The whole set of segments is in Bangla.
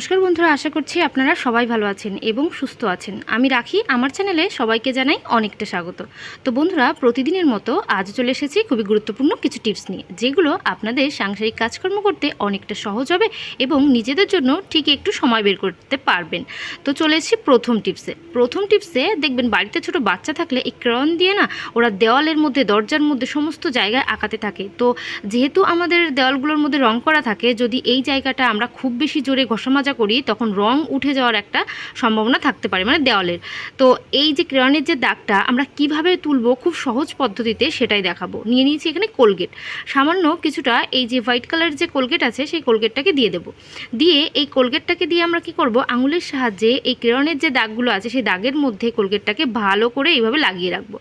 নমস্কার বন্ধুরা, আশা করছি আপনারা সবাই ভালো আছেন এবং সুস্থ আছেন। আমি রাখি, আমার চ্যানেলে সবাইকে জানাই অনেকটা স্বাগত। তো বন্ধুরা, প্রতিদিনের মতো আজ চলে এসেছি খুবই গুরুত্বপূর্ণ কিছু টিপস নিয়ে, যেগুলো আপনাদের সাংসারিক কাজকর্ম করতে অনেকটা সহজ হবে এবং নিজেদের জন্য ঠিক একটু সময় বের করতে পারবেন। তো চলে এসেছি প্রথম টিপসে প্রথম টিপসে দেখবেন, বাড়িতে ছোট বাচ্চা থাকলে এই ক্রয়ন দিয়ে না, ওরা দেওয়ালের মধ্যে, দরজার মধ্যে সমস্ত জায়গায় আঁকাতে থাকে। তো যেহেতু আমাদের দেওয়ালগুলোর মধ্যে রং করা থাকে, যদি এই জায়গাটা আমরা খুব বেশি জোরে ঘষামাজা করি তখন রং উঠে যাওয়ার একটা সম্ভাবনা থাকতে পারে মানে দেওয়ালের। তো এই যে ক্রেয়নের যে দাগটা আমরা কীভাবে তুলবো খুব সহজ পদ্ধতিতে সেটাই দেখাবো। নিয়ে নিয়েছি এখানে কোলগেট। সামান্য কিছুটা এই যে হোয়াইট কালার যে কোলগেট আছে সেই কোলগেটটাকে দিয়ে দেবো। দিয়ে এই কোলগেটটাকে দিয়ে আমরা কি করব? আঙুলের সাহায্যে এই ক্রেয়নের যে দাগগুলো আছে সেই দাগের মধ্যে কোলগেটটাকে ভালো করে এইভাবে লাগিয়ে রাখব।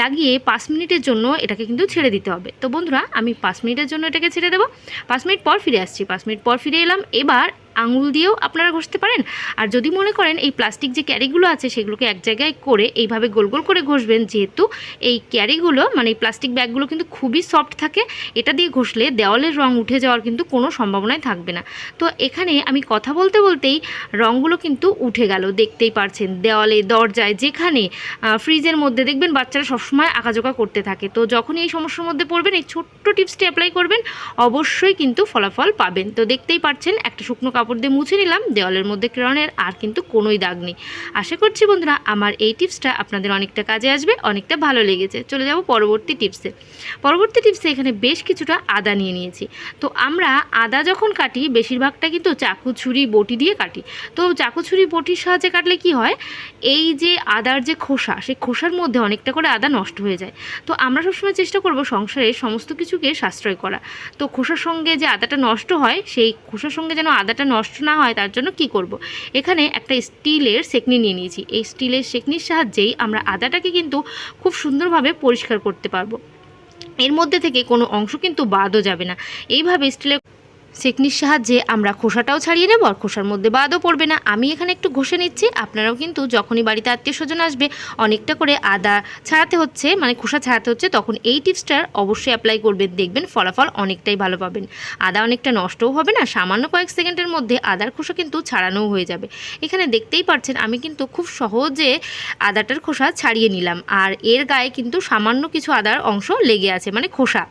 লাগিয়ে পাঁচ মিনিটের জন্য এটাকে কিন্তু ছেড়ে দিতে হবে। তো বন্ধুরা, আমি পাঁচ মিনিটের জন্য এটাকে ছেড়ে দেবো। পাঁচ মিনিট পর ফিরে আসছি। পাঁচ মিনিট পর ফিরে এলাম। এবার আঙুল দিয়েও আপনারা ঘষতে পারেন। আর যদি মনে করেন এই প্লাস্টিক যে ক্যারিগুলো আছে, সেগুলোকে এক জায়গায় করে এইভাবে গোল গোল করে ঘষবেন, যেহেতু এই ক্যারিগুলো মানে এই প্লাস্টিক ব্যাগগুলো কিন্তু খুবই সফট থাকে, এটা দিয়ে ঘষলে দেওয়ালের রং উঠে যাওয়ার কিন্তু কোনো সম্ভাবনাই থাকবে না। তো এখানে আমি কথা বলতে বলতেই রঙগুলো কিন্তু উঠে গেল, দেখতেই পারছেন। দেওয়ালে, দরজায়, যেখানে ফ্রিজের মধ্যে দেখবেন বাচ্চারা সবসময় আঁকাজোকা করতে থাকে। তো যখনই এই সমস্যার মধ্যে পড়বেন, এই ছোট্ট টিপসটি অ্যাপ্লাই করবেন, অবশ্যই কিন্তু ফলাফল পাবেন। তো দেখতেই পাচ্ছেন একটা শুকনো কাপড় দিয়ে মুছে নিলাম, দেওয়ালের মধ্যে ক্রেয়নের আর কিন্তু কোনোই দাগ নেই। আশা করছি বন্ধুরা, আমার এই টিপসটা আপনাদের অনেকটা কাজে আসবে, অনেকটা ভালো লেগেছে। চলে যাব পরবর্তী টিপসে। পরবর্তী টিপসে এখানে বেশ কিছুটা আদা নিয়ে নিয়েছি। তো আমরা আদা যখন কাটি, বেশিরভাগটা কিন্তু চাকু ছুরি বটি দিয়ে কাটি। তো চাকু ছুরি বটির সাহায্যে কাটলে কি হয়? এই যে আদার যে খোসা, সেই খোসার মধ্যে অনেকটা করে আদা নষ্ট হয়ে যায়। তো আমরা সবসময় চেষ্টা করব সংসারে সমস্ত কিছুকে সাশ্রয় করা। তো খোসার সঙ্গে যে আদাটা নষ্ট হয়, সেই খোসার সঙ্গে যেন আদাটা নষ্ট না হয়, তার জন্য কি করব। এখানে একটা স্টিলের সেকনি নিয়ে নিয়েছি। এই স্টিলের সেকনির সাহায্যেই আমরা আদাটাকে কিন্তু খুব সুন্দরভাবে পরিষ্কার করতে পারব। এর মধ্যে থেকে কোনো অংশ কিন্তু বাদও যাবে না। এইভাবে স্টিলের সেকনির সাহায্যে আমরা খোসাটাও ছাড়িয়ে নেব আর খোসার মধ্যে বাদও পড়বে না। আমি এখানে একটু ঘষে নিচ্ছি। আপনারাও কিন্তু যখনই বাড়িতে আত্মীয় স্বজন আসবে, অনেকটা করে আদা ছাড়াতে হচ্ছে মানে খোসা ছাড়াতে হচ্ছে, তখন এই টিপসটার অবশ্যই অ্যাপ্লাই করবেন। দেখবেন ফলাফল অনেকটাই ভালো পাবেন। আদা অনেকটা নষ্টও হবে না, সামান্য কয়েক সেকেন্ডের মধ্যে আদার খোসা কিন্তু ছাড়ানোও হয়ে যাবে। এখানে দেখতেই পাচ্ছেন আমি কিন্তু খুব সহজে আদাটার খোসা ছাড়িয়ে নিলাম। আর এর গায়ে কিন্তু সামান্য কিছু আদার অংশ লেগে আছে মানে খোসা।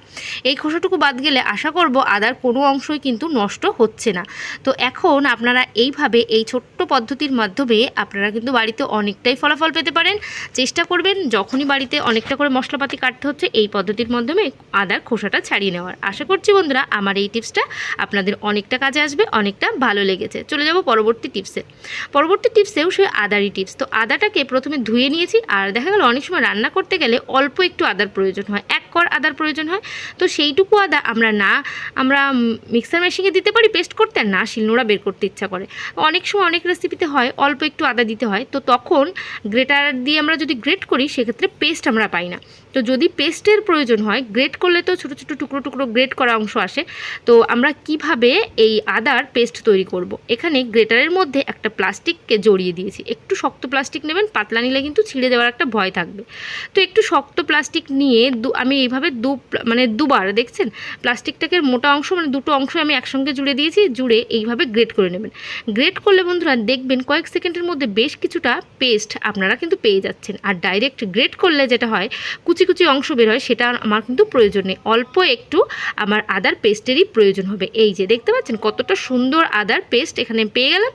এই খোসাটুকু বাদ গেলে আশা করব আদার কোনো অংশই কিন্তু নষ্ট হচ্ছে না। তো এখন আপনারা এইভাবে এই ছোট্ট পদ্ধতির মাধ্যমে আপনারা কিন্তু বাড়িতে অনেকটাই ফলাফল পেতে পারেন। চেষ্টা করবেন যখনই বাড়িতে অনেকটা করে মশলাপাতি কাটতে হচ্ছে এই পদ্ধতির মাধ্যমে আদার খোসাটা ছাড়িয়ে নেওয়ার। আশা করছি বন্ধুরা আমার এই টিপসটা আপনাদের অনেকটা কাজে আসবে, অনেকটা ভালো লেগেছে। চলে যাব পরবর্তী টিপসে। পরবর্তী টিপসেও সেই আদারই টিপস। তো আদাটাকে প্রথমে ধুয়ে নিয়েছি আর দেখা গেল অনেক সময় রান্না করতে গেলে অল্প একটু আদার প্রয়োজন হয়, এক কর আদার প্রয়োজন হয়। তো সেইটুকু আদা আমরা না, আমরা মিক্সার মেশিনে দিতে পারি পেস্ট করতে আর না শিলনোড়া বের করতে ইচ্ছা করে। অনেক সময় অনেক রেসিপিতে হয়, অল্প একটু আদা দিতে হয়, তো তখন গ্রেটার দিয়ে আমরা যদি গ্রেট করি, সেক্ষেত্রে পেস্ট আমরা পাই না। তো যদি পেস্টের প্রয়োজন হয় গ্রেট করলে তো ছোটো ছোটো টুকরো টুকরো গ্রেট করা অংশ আসে। তো আমরা কীভাবে এই আদার পেস্ট তৈরি করব। এখানে গ্রেটারের মধ্যে একটা প্লাস্টিককে জড়িয়ে দিয়েছি। একটু শক্ত প্লাস্টিক নেবেন, পাতলা নিলে কিন্তু ছিঁড়ে দেওয়ার একটা ভয় থাকবে। তো একটু শক্ত প্লাস্টিক নিয়ে দু, আমি এইভাবে দু মানে দুবার, দেখছেন? প্লাস্টিকটাকে মোটা অংশ মানে দুটো অংশ আমি একসঙ্গে জুড়ে দিয়েছি, জুড়ে এইভাবে গ্রেট করে নেবেন। গ্রেট করলে বন্ধুরা দেখবেন কয়েক সেকেন্ডের মধ্যে বেশ কিছুটা পেস্ট আপনারা কিন্তু পেয়ে যাচ্ছেন। আর ডাইরেক্ট গ্রেট করলে যেটা হয়, কুচি কুচি কুচি অংশ বের হয়, সেটা আমার কিন্তু প্রয়োজন নেই। অল্প একটু আমার আদার পেস্টেরই প্রয়োজন হবে। এই যে, দেখতে পাচ্ছেন কতটা সুন্দর আদার পেস্ট এখানে পেয়ে গেলাম।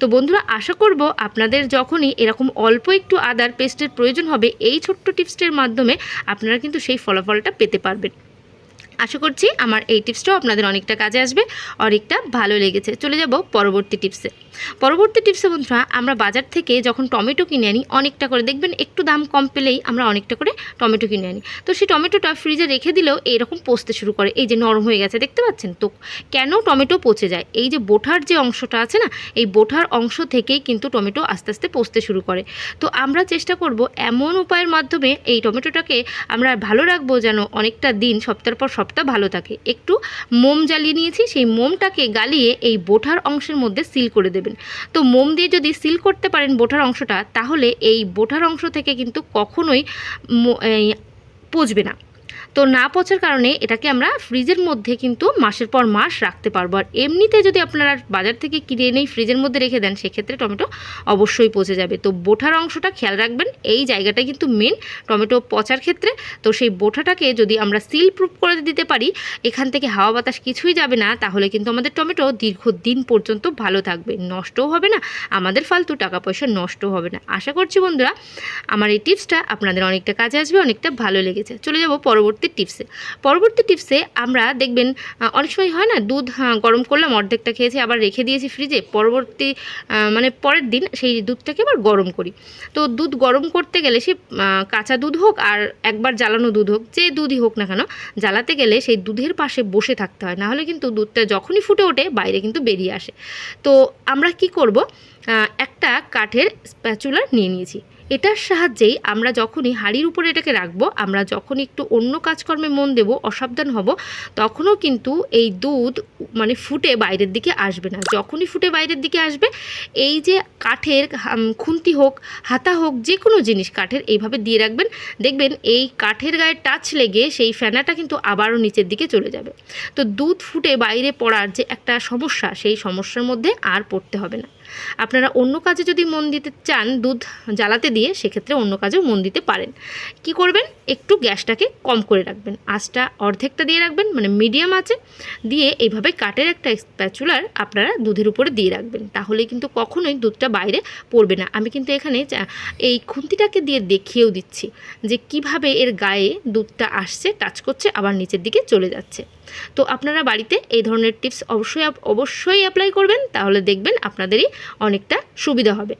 তো বন্ধুরা, আশা করব আপনাদের যখনই এরকম অল্প একটু আদার পেস্টের প্রয়োজন হবে, এই ছোট্ট টিপসটির মাধ্যমে আপনারা কিন্তু সেই ফলাফলটা পেতে পারবেন। আশা করছি আমার এই টিপসটাও আপনাদের অনেকটা কাজে আসবে, অনেকটা ভালো লেগেছে। চলে যাব পরবর্তী টিপসে। পরবর্তী টিপসে বন্ধুরা, আমরা বাজার থেকে যখন টমেটো কিনে আনি, অনেকটা করে, দেখবেন একটু দাম কম পেলেই আমরা অনেকটা করে টমেটো কিনে আনি। তো সেই টমেটোটা ফ্রিজে রেখে দিলেও এইরকম পচতে শুরু করে, এই যে নরম হয়ে গেছে, দেখতে পাচ্ছেন? তো কেন টমেটো পচে যায়? এই যে বোঠার যে অংশটা আছে না, এই বোঠার অংশ থেকেই কিন্তু টমেটো আস্তে আস্তে পচতে শুরু করে। তো আমরা চেষ্টা করব এমন উপায়ের মাধ্যমে এই টমেটোটাকে আমরা ভালো রাখব যেন অনেকটা দিন, সপ্তাহের পর সপ্তাহ ভালো থাকে। একটু মোম জ্বালিয়ে নিয়েছি, সেই মোমটাকে গালিয়ে এই বোঠার অংশের মধ্যে সিল করে দেবেন। তো মোম দিয়ে যদি সিল করতে পারেন বোঠার অংশটা, তাহলে এই বোঠার অংশ থেকে কিন্তু কখনোই পচবে না। তো না পচার কারণে এটাকে আমরা ফ্রিজের মধ্যে কিন্তু মাসের পর মাস রাখতে পারব। আর এমনিতে যদি আপনারা বাজার থেকে কিনে এনেই ফ্রিজের মধ্যে রেখে দেন, সেক্ষেত্রে টমেটো অবশ্যই পচে যাবে। তো বোঠার অংশটা খেয়াল রাখবেন, এই জায়গাটাই কিন্তু মেন টমেটো পচার ক্ষেত্রে। তো সেই বোঠাটাকে যদি আমরা সিল প্রুফ করে দিতে পারি, এখান থেকে হাওয়া বাতাস কিছুই যাবে না, তাহলে কিন্তু আমাদের টমেটো দীর্ঘদিন পর্যন্ত ভালো থাকবে। নষ্টও হবে না, আমাদের ফালতু টাকা পয়সা নষ্ট হবে না। আশা করছি বন্ধুরা, আমার এই টিপসটা আপনাদের অনেকটা কাজে আসবে, অনেকটা ভালো লেগেছে। চলে যাব পরবর্তী টিপসে পরবর্তী টিপসে আমরা দেখবেন অনেক সময় হয় না দুধ হ্যাঁ, গরম করলাম অর্ধেকটা খেয়েছি আবার রেখে দিয়েছি ফ্রিজে পরবর্তী মানে পরের দিন সেই দুধটাকে আবার গরম করি। তো দুধ গরম করতে গেলে সে কাঁচা দুধ হোক আর একবার জ্বালানো দুধ হোক যে দুধই হোক না কেন জ্বালাতে গেলে সেই দুধের পাশে বসে থাকতে হয়। নাহলে কিন্তু দুধটা যখনই ফুটে ওঠে বাইরে কিন্তু বেরিয়ে আসে। তো আমরা কি করব একটা কাঠের স্প্যাচুলার নিয়ে নিয়েছি। এটার সাহায্যেই আমরা যখনই হাঁড়ির উপরে এটাকে রাখব, আমরা যখন একটু অন্য কাজকর্মে মন দেব, অসাবধান হব, তখনও কিন্তু এই দুধ মানে ফুটে বাইরের দিকে আসবে না। যখনই ফুটে বাইরের দিকে আসবে, এই যে কাঠের খুন্তি হোক, হাতা হোক, যে কোনো জিনিস কাঠের এইভাবে দিয়ে রাখবেন, দেখবেন এই কাঠের গায়ে টাচ লেগে সেই ফেনাটা কিন্তু আবারও নিচের দিকে চলে যাবে। তো দুধ ফুটে বাইরে পড়ার যে একটা সমস্যা, সেই সমস্যার মধ্যে আর পড়তে হবে না। আপনারা অন্য কাজে যদি মন দিতে চান দুধ জ্বালাতে দিয়ে, সেক্ষেত্রে অন্য কাজেও মন দিতে পারেন। কি করবেন? একটু গ্যাসটাকে কম করে রাখবেন। আঁচটা অর্ধেকটা দিয়ে রাখবেন মানে মিডিয়াম আছে দিয়ে এইভাবে কাঠের একটা স্প্যাচুলার আপনারা দুধের উপরে দিয়ে রাখবেন। তাহলে কিন্তু কখনোই দুধটা বাইরে পড়বে না। আমি কিন্তু এখানে এই খুন্তিটাকে দিয়ে দেখিয়েও দিচ্ছি যে কীভাবে এর গায়ে দুধটা আসছে, টাচ করছে, আবার নিচের দিকে চলে যাচ্ছে। তো আপনারা বাড়িতে এই ধরনের টিপস অবশ্যই অবশ্যই অ্যাপ্লাই করবেন। তাহলে দেখবেন আপনাদেরই অনেকটা সুবিধা হবে।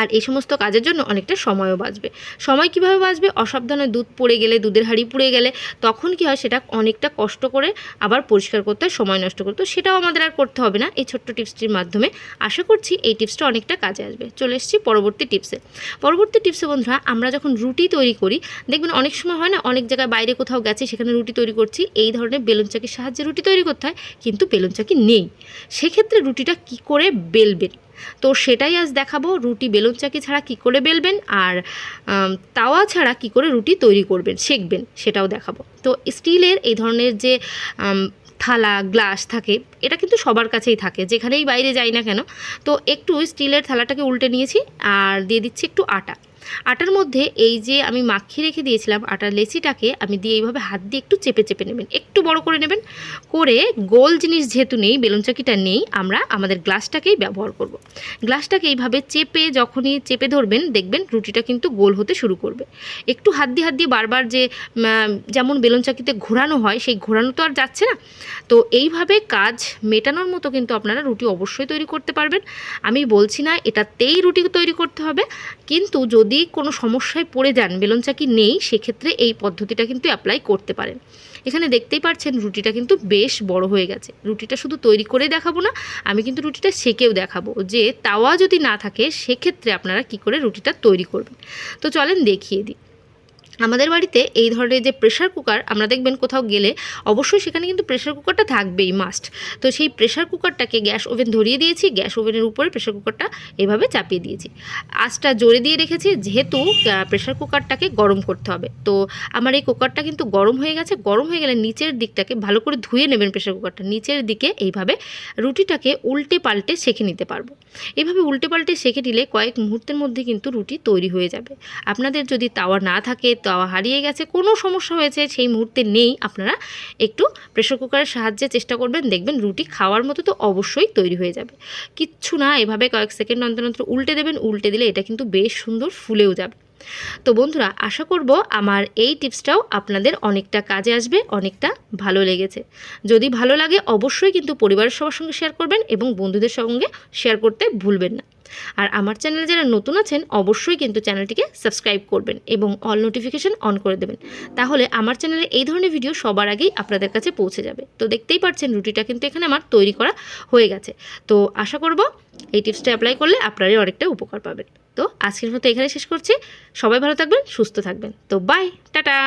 আর এই সমস্ত কাজের জন্য অনেকটা সময়ও বাঁচবে। সময় কীভাবে বাঁচবে? অসাবধানে দুধ পড়ে গেলে, দুধের হাঁড়ি পুড়ে গেলে তখন কি হয়? সেটা অনেকটা কষ্ট করে আবার পরিষ্কার করতে হয়, সময় নষ্ট করতে। সেটাও আমাদের আর করতে হবে না। এই ছোট্ট টিপসটির মাধ্যমে আশা করছি এই টিপসটা অনেকটা কাজে আসবে। চলে এসেছি পরবর্তী টিপসে। পরবর্তী টিপসে বন্ধুরা, আমরা যখন রুটি তৈরি করি, দেখবেন অনেক সময় হয় না, অনেক জায়গায় বাইরে কোথাও গেছি, সেখানে রুটি তৈরি করছি, এই ধরনের বেলুন চাকির সাহায্যে রুটি তৈরি করতে হয়, কিন্তু বেলুন চাকি নেই। সেক্ষেত্রে রুটিটা কি করে বেলবেন? তো সেটাই আজ দেখাবো। রুটি বেলুন চাকি ছাড়া কি করে বেলবেন? আর তাওয়া ছাড়া কি করে রুটি তৈরি করবেন শেখবেন সেটাও দেখাবো। তো স্টিলের এই ধরনের যে থালা, গ্লাস থাকে, এটা কিন্তু সবার কাছেই থাকে, যেখানেই বাইরে যাই না কেন। তো একটু স্টিলের থালাটাকে উল্টে নিয়েছি, আর দিয়ে দিচ্ছি একটু আটা। আটার মধ্যে এই যে আমি মাখিয়ে রেখে দিয়েছিলাম আটার লেচিটাকে, আমি দিয়ে এইভাবে হাত দিয়ে একটু চেপে চেপে নেবেন। একটু বড় করে নেবেন। করে গোল জিনিস যেহেতু নেই, বেলুন চাকিটা নেই, আমরা আমাদের গ্লাসটাকেই ব্যবহার করব। গ্লাসটাকে এইভাবে চেপে যখনই চেপে ধরবেন, দেখবেন রুটিটা কিন্তু গোল হতে শুরু করবে। একটু হাত দিয়ে হাত দিয়ে বারবার যে যেমন বেলুন চাকিতে ঘোরানো হয়, সেই ঘোরানো তো আর যাচ্ছে না। তো এইভাবে কাজ মেটানোর মতো কিন্তু আপনারা রুটি অবশ্যই তৈরি করতে পারবেন। আমি বলছি না এটাতেই রুটি তৈরি করতে হবে। কিন্তু যদি কোনো সমস্যায় পড়ে যান, বেলুন চাকি নেই, সেক্ষেত্রে এই পদ্ধতিটা কিন্তু অ্যাপ্লাই করতে পারেন। এখানে দেখতেই পাচ্ছেন রুটিটা কিন্তু বেশ বড় হয়ে গেছে। রুটিটা শুধু তৈরি করে দেখাবো না, আমি কিন্তু রুটিটা সেকেও দেখাবো। যে তাওয়া যদি না থাকে, সেক্ষেত্রে আপনারা কি করে রুটিটা তৈরি করবেন? তো চলেন দেখিয়ে দিই। আমাদের বাড়িতে এই ধরনের যে প্রেশার কুকার আমরা দেখবেন কোথাও গেলে অবশ্যই সেখানে কিন্তু প্রেশার কুকারটা থাকবেই মাস্ট তো সেই প্রেশার কুকারটাকে গ্যাস ওভেন ধরিয়ে দিয়েছি, গ্যাস ওভেনের উপরে প্রেশার কুকারটা এভাবে চাপিয়ে দিয়েছি। আঁচটা জোরে দিয়ে রেখেছি, যেহেতু প্রেশার কুকারটাকে গরম করতে হবে। তো আমার এই কুকারটা কিন্তু গরম হয়ে গেছে, গরম হয়ে গেলে নিচের দিকটাকে ভালো করে ধুয়ে নেবেন প্রেশার কুকারটা নিচের দিকে এইভাবে রুটিটাকে উল্টে পাল্টে সেঁকে নিতে পারব। এইভাবে উল্টে পাল্টে সেঁকে নিলে কয়েক মুহূর্তের মধ্যে কিন্তু রুটি তৈরি হয়ে যাবে। আপনাদের যদি তাওয়া না থাকে তাওয়া হারিয়ে গেছে, কোনো সমস্যা হয়েছে, সেই মুহূর্তে নেই। আপনারা একটু প্রেশার কুকারের সাহায্যে চেষ্টা করবেন, দেখবেন রুটি খাওয়ার মতো তো অবশ্যই তৈরি হয়ে যাবে। কিচ্ছু না, এভাবে কয়েক সেকেন্ড অন্তর অন্তর উল্টে দেবেন, উল্টে দিলে এটা কিন্তু বেশ সুন্দর ফুলেও যাবে। তো বন্ধুরা, আশা করব আমার এই টিপসটাও আপনাদের অনেকটা কাজে আসবে, অনেকটা ভালো লেগেছে। যদি ভালো লাগে অবশ্যই কিন্তু পরিবারের সবার সঙ্গে শেয়ার করবেন এবং বন্ধুদের সঙ্গে শেয়ার করতে ভুলবেন না। আর আমার চ্যানেলে যারা নতুন আছেন, অবশ্যই কিন্তু চ্যানেলটিকে সাবস্ক্রাইব করবেন এবং অল নোটিফিকেশন অন করে দেবেন। তাহলে আমার চ্যানেলে এই ধরনের ভিডিও সবার আগেই আপনাদের কাছে পৌঁছে যাবে। তো দেখতেই পাচ্ছেন, রুটিটা কিন্তু এখানে আমার তৈরি করা হয়ে গেছে। তো আশা করব এই টিপসটা অ্যাপ্লাই করলে আপনারাই অনেকটা উপকার পাবেন। তো আজকের মতো এখানে শেষ করছি। সবাই ভালো থাকবেন সুস্থ থাকবেন। তো বাই টাটা!